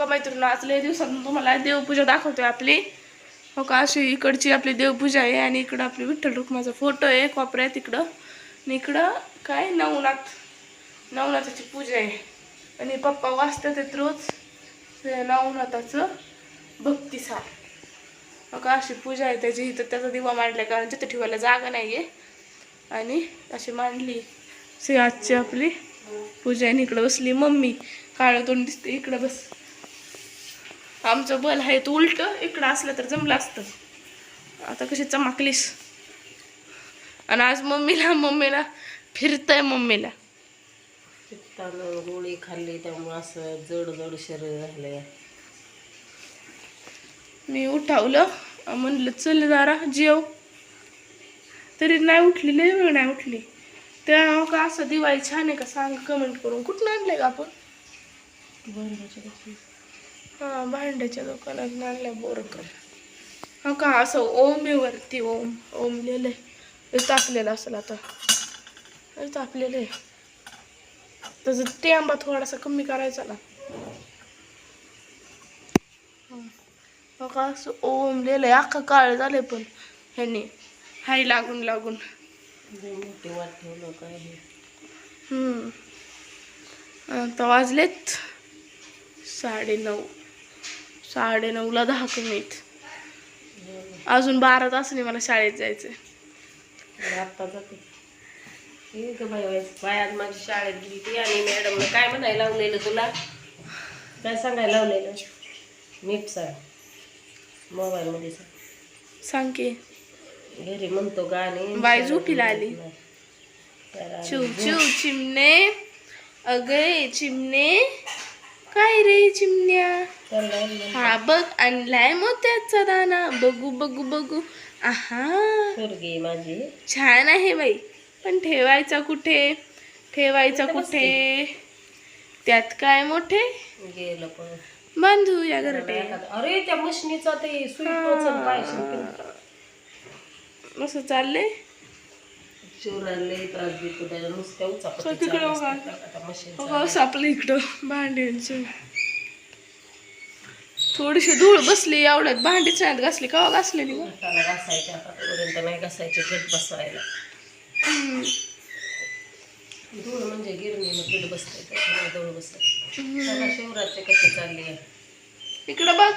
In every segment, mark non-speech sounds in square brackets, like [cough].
का मैत्रीण? आज लय दिवसातून तुम्हाला देवपूजा दाखवतोय आपली. हो का? अशी इकडची आपली देवपूजा आहे आणि इकडं आपली विठ्ठल रुक्माचा फोटो आहे. कोपऱ्यात इकडं. आणि इकडं काय? नवनाथ. नवनाथाची पूजा आहे. आणि पप्पा वाचतात आहेत रोज. नवनाथाचं भक्तिसार. हो का? अशी पूजा आहे त्याची. इथं त्याचा दिवा मांडला कारण तिथं ठेवायला जागा नाही आहे आणि अशी मांडली. आजची आपली पूजा आणि इकडं बसली मम्मी. काळं तोंड दिसते इकडं बस. आमचं बल आहे तू उलट इकडं असलं तर जमलं असतं. आता कशी चमकलीस. आणि आज मम्मीला मम्मीला फिरतंय मम्मीला. पित्तानं गोळी खाल्ली त्यामुळे असं जड जड शरीर झालंय. मी उठावलं म्हणलं चल जरा जेव. तरी नाही उठली लय वेळ नाही उठली. त्या का असं दिवाळी छान आहे का सांग कमेंट करून. कुठून आणलंय का आपण? हा भांड्याच्या दुकानात आणलंय बोरकर? हा का असं ओम आहे वरती ओम ओम लिहिलंय हे टाकलेलं असेल आता. टाकलेलं आहे त्याचा टेंबा थोडासा कमी करायचा ना. हो का असं ओम लिहिलंय अख्खा काळ झालंय पण ह्याने. हाय लागून लागून. आता वाजलेत साडे नऊ साडे नऊला दहा कमी आहेत अजून बारा तासाने मला शाळेत जायचंय. मी आत्ता जाते. बाई आज माझी शाळेत गेली ती आणि मॅडमनं काय म्हणायला लावलेलं तुला? काय सांगायला लावलेलं? नीट सांग. मोबाईलमध्ये सांग. सांग की. घरी म्हणतो गाणे बाई झोपीला आली. चिव चिव चिमणे. अगे चिमणे. काय रे चिमण्या? हा बघ आणलाय मोत्याचा दाना. बघू बघू बघू. आहा. पोरगी माझी. छान आहे बाई. पण ठेवायचा कुठे? ठेवायचा कुठे? त्यात काय मोठे? गेलं पण. बांधू या घरटे. अरे त्या मशनीचा ते सुई. असं चाललंय? शिवराला त्रास देतो त्याला नुसत्या मशीन सापलं इकडं भांड्यांचं. थोडीशी धूळ बसली एवढ्यात भांडीच नाहीत घासली का? हाताला घासायचे आतापर्यंत नाही घासायचे गट बसवायला. हम्म. धूळ म्हणजे गिरणीनं पीठ बसते धूळ बसते शिवराचे कसे चालले. इकडं बघ.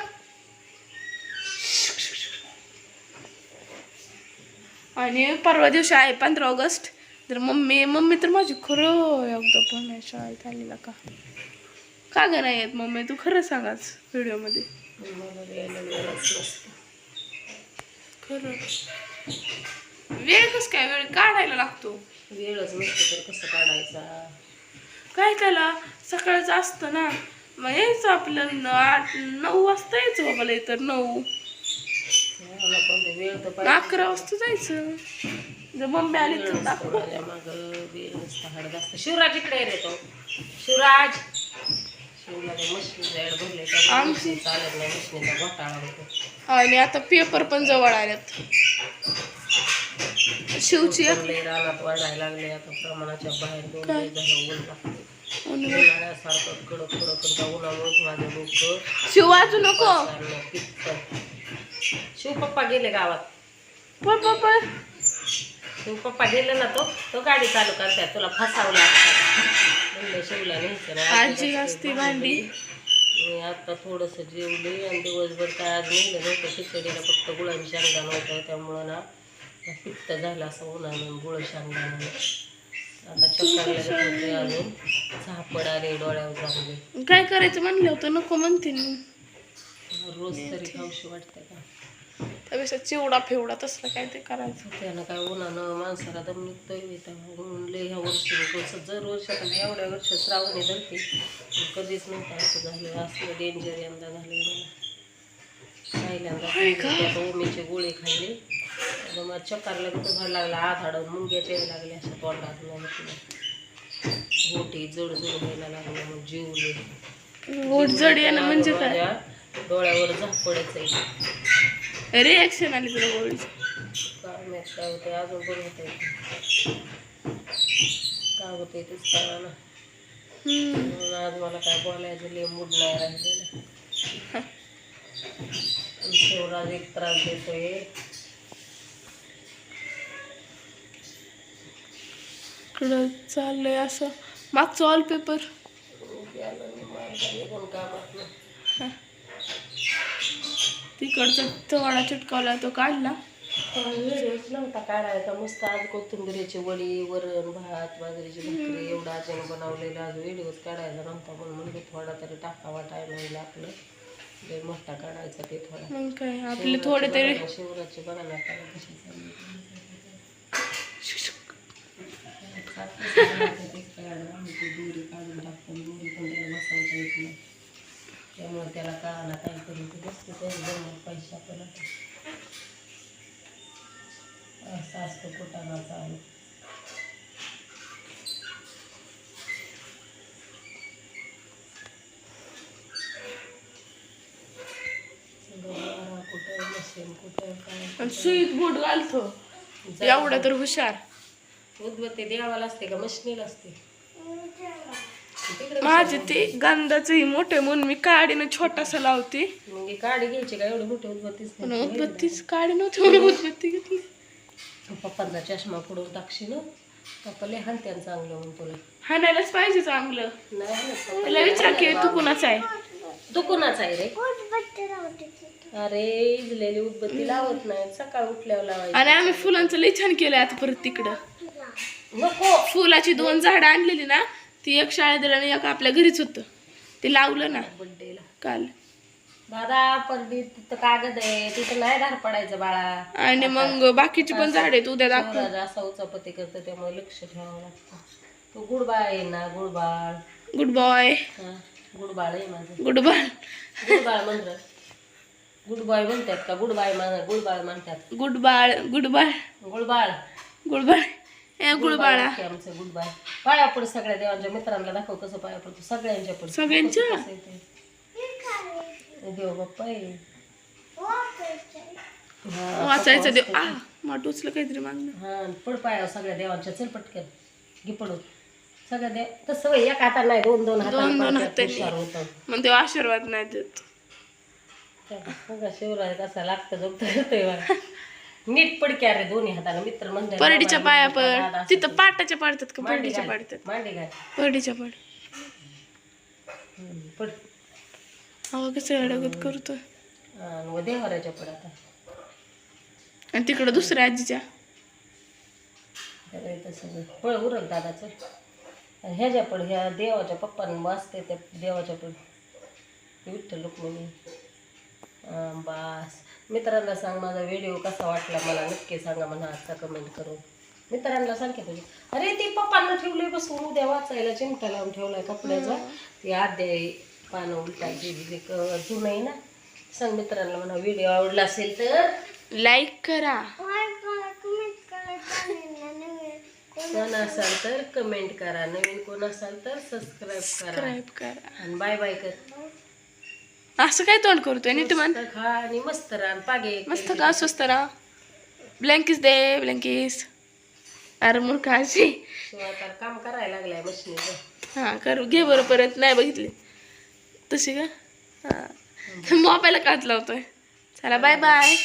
आणि परवा दिवशी आहे पंधरा ऑगस्ट. तर मम्मी मम्मी तर माझी खरं एकदा पण शाळेत आलेला का? का ग नाही येत मम्मी? तू खरं सांगाच व्हिडिओमध्ये. खरं. वेळ कस काय? वेळ काढायला लागतो. वेळच नसतो तर कसं काढायचा? काय त्याला? सकाळचं असतं ना. मग यायचं आपलं आठ नऊ वाजता यायचं बाबा लय तर नऊ वेळ तर पाहिजे. अकरा वाजता जायचं. जर मम्मी आली तर दाखव. मागं वेळ नसतो शिवराज इकडे रे तो. शिवराज. मशीन भरले आमची- चालत नाही मशीनचा घोटाळा होतो. आणि आता पेपर पण जवळ आल्यात. शिवची एक. लय रानात वाढायला लागले आता प्रमाणाच्या बाहेर दोन काय? दिवस झालं ऊन लागते उन्हाळ्यात. उन्हाळ्यासारखं कडक कडक त्या उन्हामुळेच माझं डोकं शिव वाजू नको. पित्त शिव पप्पा गेले गावात. शिव पप्पा गेले ना तो तो गाडी चालू करताय. तुला फसावं लागतं म्हणलं शिवला नाही भांडी. मी आता थोडंसं जेवले आणि दिवसभर काय आज नेलं नव्हतं. खिचडीला फक्त गुळांनी शेंगदाणा होतं त्यामुळं ना पित्त झालं असं उन्हानं गुळ शेंगदाणा आता चक्कर अजून. झापड आले डोळ्यावर काय करायचं म्हणलं होतं? नको म्हणते. मी रोज तरी खाऊशी वाटतं का? त्यापेक्षा चिवडा फेवडा तसलं काय ते करायचं. त्यानं काय उन्हानं माणसाला दम निघतोय म्हणून लय ह्या वर्षी कसं जर वर्षात एवढ्या वर्ष श्रावणी धरते. कधीच नव्हतं असं झालं. असलं डेंजर यंदा झालं मला. पहिल्यांदा ओमीचे गोळे खाल्ले. मग चक्कर लगेच व्हायला लागला. आधाडून मुंग्याच्या यायला लागल्या अशा तोंडात. नाही होटी जड जड व्हायला लागलं. मग जीवले. ओट जड येणं म्हणजे काय? डोळ्यावर झापडच आहे रिॲक्शन आली तुला गोळीची काय होते अजून बरं होते काय होते तेच कळा ना. हम्म. म्हणून आज मला काय बोलायचं लय मूड नाही राहिलेलं. शिवराज एक त्रास देतोय. इकडं चाललंय असं. मागचं वॉलपेपर गेलं निघून कामात तिकडचा थोडा चिटकावला तो काढला. व्हिडिओच नव्हता काढायचा मस्त आज कोथिंबिरीची वडी वरण भात बाजरीची भाकरी एवढं बनवलेलं आज व्हिडिओच काढायचा नव्हता पण म्हणजे थोडा तरी टाकावा टाईम होईल आपलं. लय मोठा काढायचा ते थोडा. मग काय आपले थोडे तरी शिवराची बघायला काय कशी चालली दोरी काढून टाकतो दोरी पण त्याला बसवता येत नाही त्यामुळे त्याला कळाला काहीतरी ते दिसते त्याच जमत पैसा पण असं असतं कुठाना चालू सगळं बारा कुठं मशीन कुठं काय आणि सुईत बोट घालतो. एवढा तर हुशार. उदबत्ती देवाला असते का? मशनीला असते. माझे ते गंधाचं मोठे म्हणून मी काडीनं छोटासा लावते. मग ही काडी घ्यायची का? एवढी मोठी उदबत्तीच पण नाही उदबत्तीच काडी नव्हती म्हणून उदबत्ती घेतली. पप्पांचा चष्मा फोडून टाकशी ना पप्पा लय हानत्यान चांगलं म्हणून तुला. हाणायलाच पाहिजे चांगलं. नाही हाणत पप्पा. त्याला विचार की तू कुणाचा आहे? तू कोणाचा आहे रे? अरे इजलेली उदबत्ती लावत नाही. सकाळ उठल्यावर लावायची. आणि आम्ही फुलांचं लई छान केलंय आता परत तिकडं. नको. फुलाची दोन झाडं आणलेली ना ती एक शाळेत दिलं आणि एक आपल्या घरीच होतं. ते लावलं ना. बड्डेला. काल. दादा परडी तिथं कागद आहे. तिथं नाही धार पडायचं बाळा. आणि मग बाकीची पण झाड आहेत उद्या दाखव. शिवराज असा उचापती करतो त्यामुळे लक्ष ठेवावं लागतं. तो गुडबाळ आहे ना गुडबाळ गुड बॉय हा गुडबाळ आहे माझं. गुड बॉय गुडबाळ म्हणतात गुडबाय म्हणतात का? गुडबाय मान गुडबाळ म्हणतात. गुड बाळ गुड बाळ गुडबाळ गुड बाळ ए आमचं गुडबाय पाया पड सगळ्या देवांच्या मित्रांना दाखव कसं पाया पडतो. सगळ्यांच्या पड सगळ्यांच्या? कसं. देव बाप्पा आहे हा, वाचायचं देव. आ मग टोचलं काहीतरी मागणं हा पड पाया सगळ्या देवांच्या चल पटकन. घे पडू सगळ्या देव तसं होय, एक हातात नाही दोन दोन दोन दोन हातात हातांनी. हुशार होतं. मग तेव्हा आशीर्वाद नाही देत. बघा शिवराज कसा लागतं जगतो [laughs] नीट पडक्या रे दोन्ही हाताने मित्र म्हणजे परडीच्या पाया पड. तिथं पाटाच्या पाडतात का? परडीच्या पाडतात. मांडी काय परडीच्या पाड. अहो कसं अडगत व देवाऱ्याच्या पड आता. आणि तिकडं दुसऱ्या आजीच्या. सगळं पळ उरक दादाचं. ह्याच्या पड ह्या देवाच्या पप्पानं वाचते त्या देवाच्या पड. विठ्ठल रुक्मिणी. अं, बास. मित्रांना सांग माझा व्हिडिओ कसा वाटला मला नक्की सांगा म्हणा आजचा कमेंट करून. मित्रांना सांग की तुझी. अरे ती पप्पांना ठेवलंय बसून उद्या वाचायला चिमटा लावून ठेवलाय कपड्याचा. ती अध्याय पानं उलटायची जे क- जुनं आहे ना. सांग मित्रांना म्हणा व्हिडिओ आवडला असेल तर. लाईक करा. कोण असाल. तर कमेंट करा. नवीन कोण असाल तर सबस्क्राईब करा. सबस्क्राईब करा. आणि बाय बाय कर. असं काय तोंड करतोय? नीट म्हण. मस्त खा आणि मस्त पागे मस्त का स्वस्त राहा. ब्लँकीस दे ब्लँकीस अरे मूर्खाशी काम करायला लागलाय मशिनीचं. हां करू घे बरं परत. नाही बघितली. तशी का? हां. मोबाईल कात लावतोय. चला बाय बाय